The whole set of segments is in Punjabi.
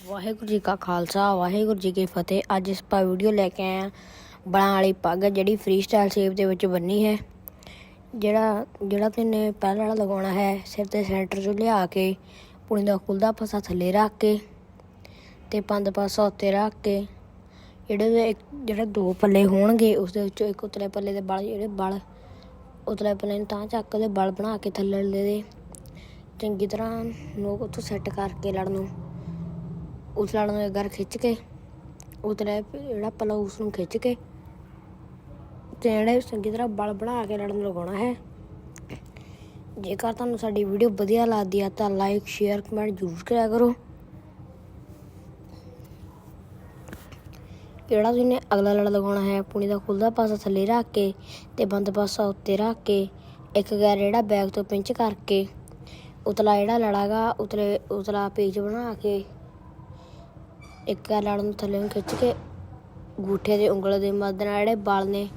ਵਾਹਿਗੁਰੂ ਜੀ ਕਾ ਖਾਲਸਾ, ਵਾਹਿਗੁਰੂ ਜੀ ਕੀ ਫਤਿਹ। ਅੱਜ ਇਸ ਪਾ ਵੀਡੀਓ ਲੈ ਕੇ ਆਏ ਆ ਬਲਾਂ ਵਾਲੀ ਪੱਗ, ਜਿਹੜੀ ਫ੍ਰੀ ਸਟਾਈਲ ਸ਼ੇਪ ਦੇ ਵਿੱਚ ਬੰਨੀ ਹੈ। ਜਿਹੜਾ ਜਿਹੜਾ ਤੈਨੇ ਪਹਿਲਾਂ ਵਾਲਾ ਲਗਾਉਣਾ ਹੈ, ਸਿਰ ਤੇ ਸੈਂਟਰ 'ਚੋਂ ਲਿਆ ਕੇ, ਪੁਣੀ ਦਾ ਖੁੱਲਦਾ ਪਾਸਾ ਥੱਲੇ ਰੱਖ ਕੇ ਤੇ ਪੰਦ ਪਾਸਾ ਉੱਤੇ ਰੱਖ ਕੇ, ਜਿਹੜੇ ਇੱਕ, ਜਿਹੜੇ ਦੋ ਪੱਲੇ ਹੋਣਗੇ ਉਸ ਦੇ ਵਿੱਚੋਂ ਇੱਕ ਉਤਲੇ ਪੱਲੇ ਦੇ ਬਲ, ਜਿਹੜੇ ਬਲ ਉਤਲੇ ਪੱਲੇ ਨੂੰ ਤਾਂ ਚੱਕ ਕੇ ਬਲ ਬਣਾ ਕੇ ਥੱਲੇ ਦੇ ਦੇ। ਚੰਗੀ ਤਰ੍ਹਾਂ ਨੋਕ ਉੱਥੋਂ ਸੈੱਟ ਕਰਕੇ ਲੜ ਨੂੰ ਉਸ ਲੜ ਨੂੰ ਅਗਰ ਖਿੱਚ ਕੇ ਉਤਲੇ ਜਿਹੜਾ ਪੱਲਾ ਉਸ ਨੂੰ ਖਿੱਚ ਕੇ, ਤੇ ਜਿਹੜੇ ਚੰਗੀ ਤਰ੍ਹਾਂ ਬਲ ਬਣਾ ਕੇ ਲੜ ਲਗਾਉਣਾ ਹੈ। ਜੇਕਰ ਤੁਹਾਨੂੰ ਸਾਡੀ ਵੀਡੀਓ ਵਧੀਆ ਲੱਗਦੀ ਆ ਤਾਂ ਲਾਈਕ ਸ਼ੇਅਰ ਕਮੈਂਟ ਜ਼ਰੂਰ ਕਰਿਆ ਕਰੋ। ਜਿਹੜਾ ਤੁਸੀਂ ਅਗਲਾ ਲੜ ਲਗਾਉਣਾ ਹੈ, ਪੁਣੀ ਦਾ ਖੁੱਲਦਾ ਪਾਸਾ ਥੱਲੇ ਰੱਖ ਕੇ ਤੇ ਬੰਦ ਪਾਸਾ ਉੱਤੇ ਰੱਖ ਕੇ, ਇੱਕ ਗੈਰ ਜਿਹੜਾ ਬੈਗ ਤੋਂ ਪਿੰਚ ਕਰਕੇ, ਉਤਲਾ ਜਿਹੜਾ ਲੜਾਗਾ, ਉਤਲੇ ਉਤਲਾ ਪੇਜ ਬਣਾ ਕੇ ਇੱਕ ਗੈਰ ਲੜ ਨੂੰ ਥੱਲੇ ਨੂੰ ਖਿੱਚ ਕੇ ਗੂਠੇ ਦੇ ਉਂਗਲ ਦੇ ਮਦਦ ਨਾਲ ਜਿਹੜੇ ਬਲ ਨੇ,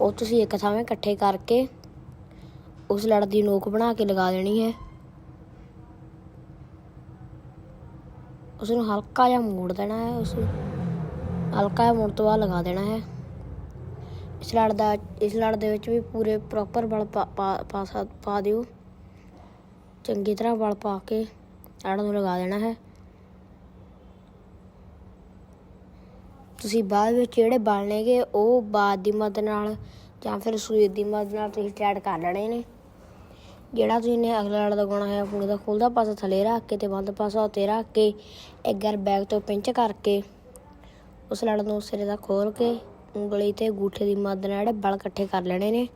ਉਹ ਤੁਸੀਂ ਇੱਕ ਥਾਵੇਂ ਇਕੱਠੇ ਕਰਕੇ ਉਸ ਲੜ ਦੀ ਨੋਕ ਬਣਾ ਕੇ ਲਗਾ ਦੇਣੀ ਹੈ। ਉਸ ਨੂੰ ਹਲਕਾ ਜਿਹਾ ਮੋੜ ਦੇਣਾ ਹੈ, ਉਸ ਨੂੰ ਹਲਕਾ ਜਿਹਾ ਮੁੜ ਤੋਂ ਬਾਅਦ ਲਗਾ ਦੇਣਾ ਹੈ। ਇਸ ਲੜ ਦਾ, ਇਸ ਲੜ ਦੇ ਵਿੱਚ ਵੀ ਪੂਰੇ ਪ੍ਰੋਪਰ ਬਲ ਪਾ ਪਾ ਸਕ- ਪਾ ਦਿਓ। ਚੰਗੀ ਤਰ੍ਹਾਂ ਬਲ ਪਾ ਕੇ ਲੜ ਨੂੰ ਲਗਾ ਦੇਣਾ ਹੈ। ਤੁਸੀਂ ਬਾਅਦ ਵਿੱਚ ਜਿਹੜੇ ਬਲ ਨੇਗੇ ਉਹ ਬਾਦ ਦੀ ਮਦਦ ਨਾਲ ਜਾਂ ਫਿਰ ਸੂਈ ਦੀ ਮਦਦ ਨਾਲ ਤੁਸੀਂ ਟੈਡ ਕਰ ਲੈਣੇ ਨੇ। ਜਿਹੜਾ ਤੁਸੀਂ ਨੇ ਅਗਲਾ ਲੜ ਲਗਾਉਣਾ ਹੈ ਪੂਰੇ ਦਾ ਖੁੱਲਦਾ ਪਾਸਾ ਥੱਲੇ ਰੱਖ ਕੇ ਤੇ ਬੰਦ ਪਾਸਾ ਉੱਤੇ ਰੱਖ ਕੇ, ਇੱਕ ਗਰ ਬੈਗ ਤੋਂ ਪਿੰਚ ਕਰਕੇ ਉਸ ਲੜ ਨੂੰ ਸਿਰੇ ਦਾ ਖੋਲ ਕੇ ਉਂਗਲੀ ਤੇ ਗੂਠੇ ਦੀ ਮਦਦ ਨਾਲ ਜਿਹੜੇ ਬਲ ਇਕੱਠੇ ਕਰ ਲੈਣੇ ਨੇ।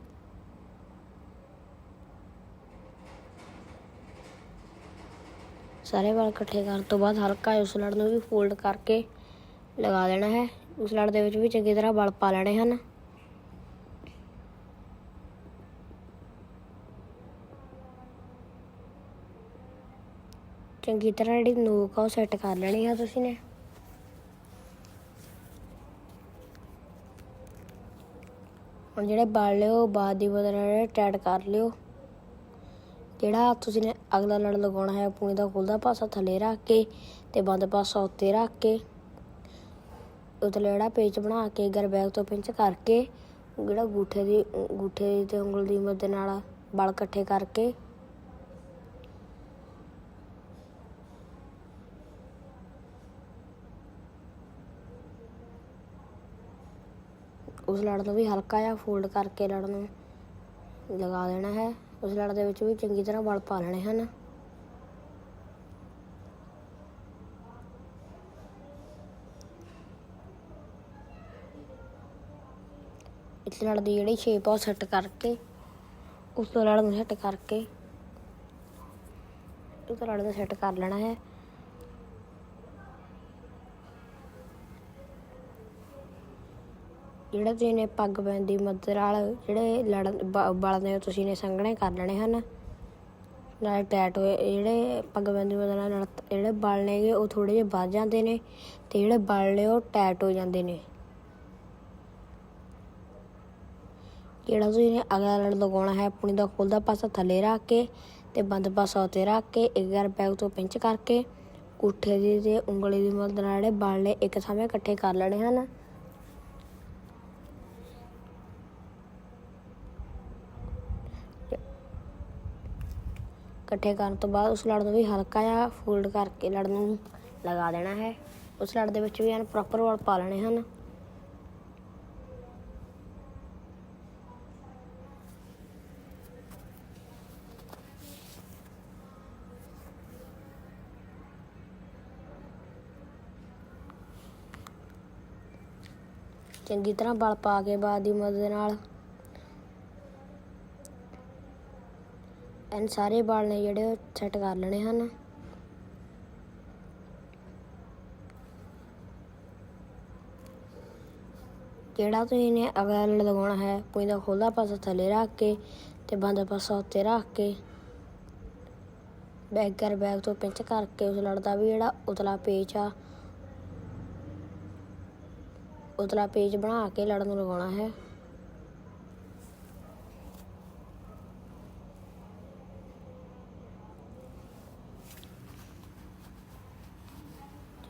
ਸਾਰੇ ਬਲ ਇਕੱਠੇ ਕਰਨ ਤੋਂ ਬਾਅਦ ਹਲਕਾ ਜਿਹਾ ਉਸ ਲੜ ਨੂੰ ਵੀ ਫੋਲਡ ਕਰਕੇ ਲਗਾ ਦੇਣਾ ਹੈ। ਉਸ ਲੜ ਦੇ ਵਿੱਚ ਵੀ ਚੰਗੀ ਤਰ੍ਹਾਂ ਬਲ ਪਾ ਲੈਣੇ ਹਨ। ਚੰਗੀ ਤਰ੍ਹਾਂ ਜਿਹੜੀ ਨੋਕ ਆ ਉਹ ਸੈੱਟ ਕਰ ਲੈਣੀ ਹੈ ਤੁਸੀਂ ਨੇ। ਹੁਣ ਜਿਹੜੇ ਬਲ ਲਿਓ ਬਾਅਦ ਦੀ ਬਦਲ ਟੈਟ ਕਰ ਲਿਓ। ਜਿਹੜਾ ਤੁਸੀਂ ਨੇ ਅਗਲਾ ਲੜ ਲਗਾਉਣਾ ਹੈ ਪੂਣੀ ਦਾ ਖੁੱਲਦਾ ਪਾਸਾ ਥੱਲੇ ਰੱਖ ਕੇ ਤੇ ਬੰਦ ਪਾਸਾ ਉੱਤੇ ਰੱਖ ਕੇ। ਉਤਲੇ ਜਿਹੜਾ ਪੇਚ ਬਣਾ ਕੇ ਗਰ ਬੈਗ ਤੋਂ ਪਿੰਚ ਕਰਕੇ, ਜਿਹੜਾ ਗੂਠੇ ਦੀ, ਗੂਠੇ ਤੇ ਉਂਗਲ ਦੀ ਮਦਦ ਨਾਲ ਬਲ ਇਕੱਠੇ ਕਰਕੇ। ਉਸ ਲੜ ਨੂੰ ਵੀ ਹਲਕਾ ਜਿਹਾ ਫੋਲਡ ਕਰਕੇ ਲੜ ਨੂੰ ਲਗਾ ਦੇਣਾ ਹੈ। ਉਸ ਲੜ ਦੇ ਵਿੱਚ ਵੀ ਚੰਗੀ ਤਰ੍ਹਾਂ ਬਲ ਪਾ ਲੈਣੇ ਹਨ। ਇਸ ਲੜ ਦੀ ਜਿਹੜੀ ਸ਼ੇਪ ਆ ਉਹ ਸੈੱਟ ਕਰਕੇ, ਉਸ ਤੋਂ ਲੜ ਨੂੰ ਸੈੱਟ ਕਰਕੇ, ਉਸ ਤੋਂ ਲੜ ਨੂੰ ਸੈੱਟ ਕਰ ਲੈਣਾ ਹੈ। ਜਿਹੜਾ ਤੁਸੀਂ ਨੇ ਪੱਗ ਪੈਣ ਦੀ ਮਦਦ ਨਾਲ, ਜਿਹੜੇ ਲੜਨ ਬ- ਬਲ ਨੇ ਉਹ ਤੁਸੀਂ ਨੇ ਸੰਘਣੇ ਕਰ ਲੈਣੇ ਹਨ। ਨਾਲ ਟੈਟ ਹੋਏ, ਜਿਹੜੇ ਪੱਗ ਪੈਣ ਦੀ ਮਦਦ ਨਾਲ, ਜਿਹੜੇ ਬਲ ਨੇਗੇ ਉਹ ਥੋੜੇ ਜਿਹੇ ਵੱਧ ਜਾਂਦੇ ਨੇ, ਤੇ ਜਿਹੜੇ ਬਲ ਨੇ ਉਹ ਟੈਟ ਹੋ ਜਾਂਦੇ ਨੇ। ਜਿਹੜਾ ਤੁਸੀਂ ਨੇ ਅਗਲਾ ਲੜ ਲਗਾਉਣਾ ਹੈ? ਆਪਣੀ ਦਾ ਖੁੱਲਦਾ ਪਾਸਾ ਥੱਲੇ ਰੱਖ ਕੇ ਤੇ ਬੰਦ ਪਾਸਾ ਉੱਤੇ ਰੱਖ ਕੇ ਇੱਕ ਗਰ ਬੈਗ ਤੋਂ ਪਿੰਚ ਕਰਕੇ ਗੁੱਠੇ ਦੀ ਤੇ ਉਂਗਲੀ ਦੀ ਮਦਦ ਨਾਲ ਜਿਹੜੇ ਬਲ ਨੇ ਇੱਕ ਥਾਵੇਂ ਇਕੱਠੇ ਕਰ ਲੈਣੇ ਹਨ। ਇਕੱਠੇ ਕਰਨ ਤੋਂ ਬਾਅਦ ਉਸ ਲੜ ਨੂੰ ਵੀ ਹਲਕਾ ਜਿਹਾ ਫੋਲਡ ਕਰਕੇ ਲੜ ਨੂੰ ਲਗਾ ਦੇਣਾ ਹੈ। ਉਸ ਲੜ ਦੇ ਵਿੱਚ ਵੀ ਹਨ ਪ੍ਰੋਪਰ ਵਾਲ ਪਾ ਲੈਣੇ ਹਨ। ਚੰਗੀ ਤਰ੍ਹਾਂ ਬਲ ਪਾ ਕੇ ਬਾਅਦ ਦੀ ਮਦਦ ਨਾਲ। ਐਨ ਸਾਰੇ ਵਾਲ ਨੇ ਜਿਹੜੇ ਉਹ ਸੈੱਟ ਕਰ ਲੈਣੇ ਹਨ। ਜਿਹੜਾ ਤੁਸੀਂ ਨੇ ਅਗਲਾ ਲਗਾਉਣਾ ਹੈ, ਕੋਈ ਦਾ ਖੋਲਦਾ ਪਾਸਾ ਥੱਲੇ ਰੱਖ ਕੇ ਤੇ ਬੰਦ ਪਾਸਾ ਉੱਤੇ ਰੱਖ ਕੇ ਬੈਕ ਕਰ ਬੈਕ ਤੋਂ ਪਿੰਚ ਕਰਕੇ ਉਸ ਲੜ ਦਾ ਵੀ ਜਿਹੜਾ ਉਤਲਾ ਪੇਚ ਆ ਉਤਲਾ ਪੇਜ ਬਣਾ ਕੇ ਲੜ ਨੂੰ ਲਗਾਉਣਾ ਹੈ।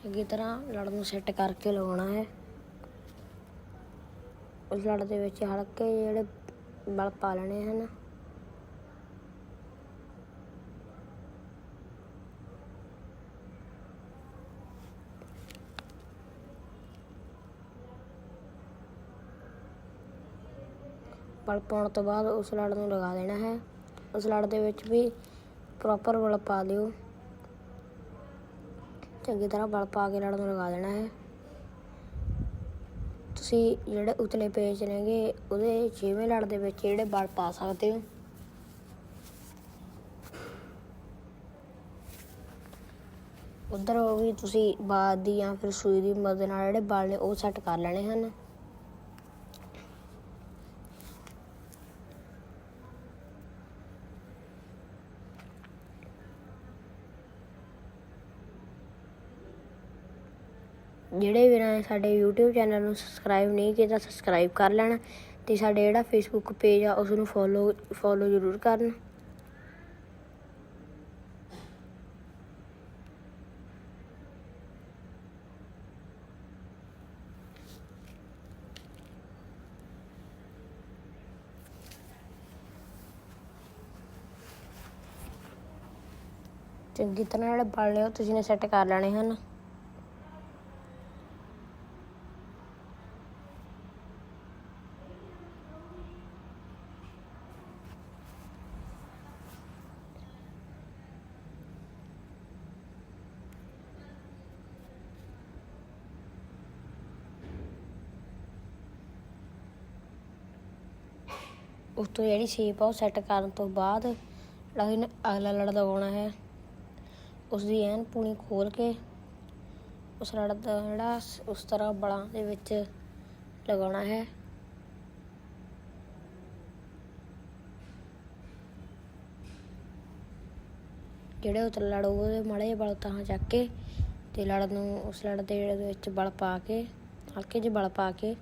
ਚੰਗੀ ਤਰ੍ਹਾਂ ਲੜ ਨੂੰ ਸੈੱਟ ਕਰਕੇ ਲਗਾਉਣਾ ਹੈ। ਉਸ ਲੜ ਦੇ ਵਿੱਚ ਹਲਕੇ ਜਿਹੜੇ ਬਲ ਪਾ ਲੈਣੇ ਹਨ। ਬਲ ਪਾਉਣ ਤੋਂ ਬਾਅਦ ਉਸ ਲੜ ਨੂੰ ਲਗਾ ਦੇਣਾ ਹੈ। ਉਸ ਲੜ ਦੇ ਵਿੱਚ ਵੀ ਪ੍ਰੋਪਰ ਬਲ ਪਾ ਦਿਓ। ਚੰਗੀ ਤਰ੍ਹਾਂ ਬਲ ਪਾ ਕੇ ਲੜ ਨੂੰ ਲਗਾ ਦੇਣਾ ਹੈ। ਤੁਸੀਂ ਜਿਹੜੇ ਉਤਲੇ ਪੇਜ ਨੇਗੇ, ਉਹਦੇ ਛੇਵੇਂ ਲੜ ਦੇ ਵਿੱਚ ਜਿਹੜੇ ਬਲ ਪਾ ਸਕਦੇ ਹੋ। ਉਧਰ ਵੀ ਤੁਸੀਂ ਬਾਦ ਦੀ ਜਾਂ ਫਿਰ ਸੂਈ ਦੀ ਮਦਦ ਨਾਲ ਜਿਹੜੇ ਬਲ ਨੇ ਉਹ ਸੈੱਟ ਕਰ ਲੈਣੇ ਹਨ। ਜਿਹੜੇ ਵੀਰਾਂ ਨੇ ਸਾਡੇ YouTube ਚੈਨਲ ਨੂੰ ਸਬਸਕ੍ਰਾਈਬ ਨਹੀਂ ਕੀਤਾ ਸਬਸਕ੍ਰਾਈਬ ਕਰ ਲੈਣ ਤੇ ਸਾਡੇ ਜਿਹੜਾ Facebook ਪੇਜ ਆ ਉਸ ਨੂੰ ਫੋਲੋ ਫੋਲੋ ਜ਼ਰੂਰ ਕਰਨ। ਚੰਗੀ ਤਰ੍ਹਾਂ ਨਾਲ ਬਲ ਲਿਓ, ਤੁਸੀਂ ਨੇ ਸੈੱਟ ਕਰ ਲੈਣੇ ਹਨ। ਉਸ ਤੋਂ ਜਿਹੜੀ ਸ਼ੇਪ ਆ ਉਹ ਸੈੱਟ ਕਰਨ ਤੋਂ ਬਾਅਦ ਜਿਹੜਾ ਇਹਨੇ ਅਗਲਾ ਲੜ ਲਗਾਉਣਾ ਹੈ। ਉਸ ਦੀ ਐਨ ਪੂਣੀ ਖੋਲ ਕੇ ਉਸ ਲੜ ਦਾ ਜਿਹੜਾ ਉਸ ਤਰ੍ਹਾਂ ਬਲਾਂ ਦੇ ਵਿੱਚ ਲਗਾਉਣਾ ਹੈ। ਜਿਹੜੇ ਉਤਲੇ ਲੜ ਉਹਦੇ ਮਾੜੇ ਬਲ ਤਾਂ ਚੱਕ ਕੇ ਤੇ ਲੜ ਨੂੰ ਉਸ ਲੜ ਦੇ ਵਿੱਚ ਬਲ ਪਾ ਕੇ, ਹਲਕੇ ਜਿਹੇ ਬਲ ਪਾ ਕੇ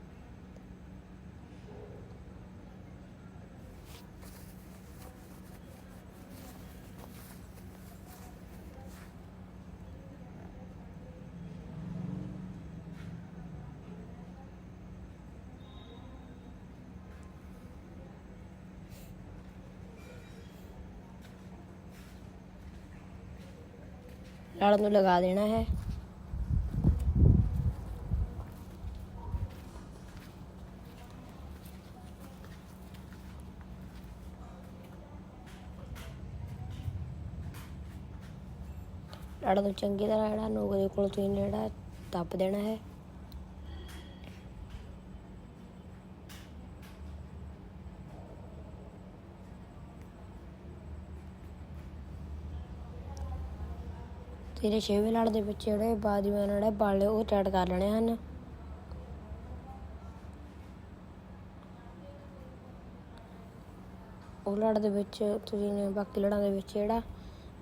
ਰੜ ਨੂੰ ਲਗਾ ਦੇਣਾ ਹੈ। ਲੜ ਨੂੰ ਚੰਗੀ ਤਰ੍ਹਾਂ ਜਿਹੜਾ ਨੋਕ ਦੇ ਕੋਲ ਤੁਸੀਂ ਜਿਹੜਾ ਦੱਬ ਦੇਣਾ ਹੈ। ਤੇਰੇ ਛੇਵੇਂ ਲੜ ਦੇ ਵਿੱਚ ਜਿਹੜੇ ਬਾਜੂਆਂ ਜਿਹੜੇ ਬਲ ਨੇ ਉਹ ਟੈਟ ਕਰ ਲੈਣੇ ਹਨ। ਉਹ ਲੜ ਦੇ ਵਿੱਚ, ਤੁਸੀਂ ਨੇ ਬਾਕੀ ਲੜਾਂ ਦੇ ਵਿੱਚ ਜਿਹੜਾ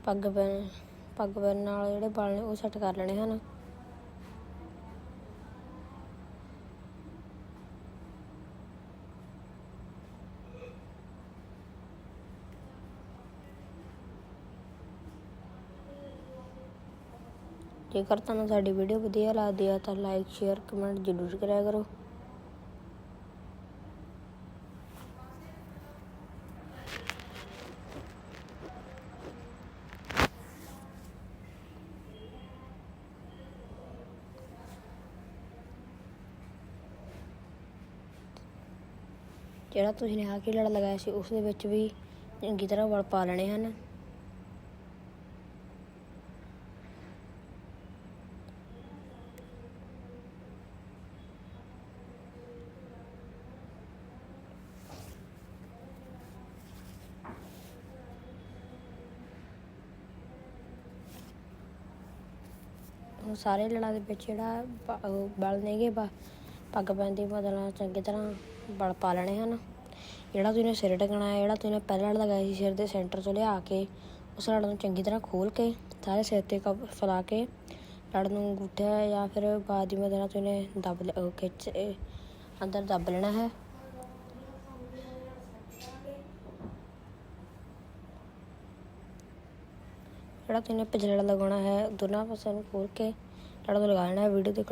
ਪੱਗ ਪੈਨ ਪੱਗ ਪੈਨ ਨਾਲ ਜਿਹੜੇ ਬਾਲ ਨੇ ਉਹ ਸੈੱਟ ਕਰ ਲੈਣੇ ਹਨ। ਜੇਕਰ ਤੁਹਾਨੂੰ ਸਾਡੀ ਵੀਡੀਓ ਵਧੀਆ ਲੱਗਦੀ ਹੈ ਤਾਂ ਲਾਈਕ ਸ਼ੇਅਰ ਕਮੈਂਟ ਜ਼ਰੂਰ ਕਰਿਆ ਕਰੋ। ਜਿਹੜਾ ਤੁਸੀਂ ਨੇ ਕੇ ਲੜ ਲਗਾਇਆ ਸੀ, ਉਸ ਦੇ ਵਿੱਚ ਵੀ ਚੰਗੀ ਤਰ੍ਹਾਂ ਵਲ ਪਾ ਲੈਣੇ ਹਨ। ਸਾਰੇ ਲੜਾਂ ਦੇ ਵਿੱਚ ਜਿਹੜਾ ਬਲ ਨੇਗੇ ਪ- ਪੱਗ ਪੈਂਦੀ ਬਦਲਣਾ ਚੰਗੀ ਤਰ੍ਹਾਂ ਬਲ ਪਾ ਲੈਣੇ ਹਨ। ਜਿਹੜਾ ਤੁਸੀਂ ਸਿਰ ਟਕਣਾ ਹੈ, ਜਿਹੜਾ ਤੁਸੀਂ ਪਹਿਲਾਂ ਲੜ ਲਗਾਇਆ ਸੀ ਸਿਰ ਦੇ ਸੈਂਟਰ ਤੋਂ ਲਿਆ ਕੇ, ਉਸ ਲੜ ਨੂੰ ਚੰਗੀ ਤਰ੍ਹਾਂ ਖੋਲ ਕੇ, ਸਾਰੇ ਸਿਰ ਤੇ ਕਵ, ਫੈਲਾ ਕੇ, ਲੜ ਨੂੰ ਅੰਗੂਠਾ ਜਾਂ ਫਿਰ ਬਾਦ ਦੀ ਮਦਦ ਨਾਲ ਤੁਸੀਂ ਨੇ ਦੱਬ ਲਿ- ਖਿੱਚ ਅੰਦਰ ਦੱਬ ਲੈਣਾ ਹੈ। ਜਿਹੜਾ ਤੁਸੀਂ ਨੇ ਪਿਛਲੇ ਲੜ ਲਗਾਉਣਾ ਹੈ ਦੋਨਾਂ ਪਾਸਿਆਂ ਨੂੰ ਖੋਲ ਕੇ ਜਿਹੜਾ ਤੋਂ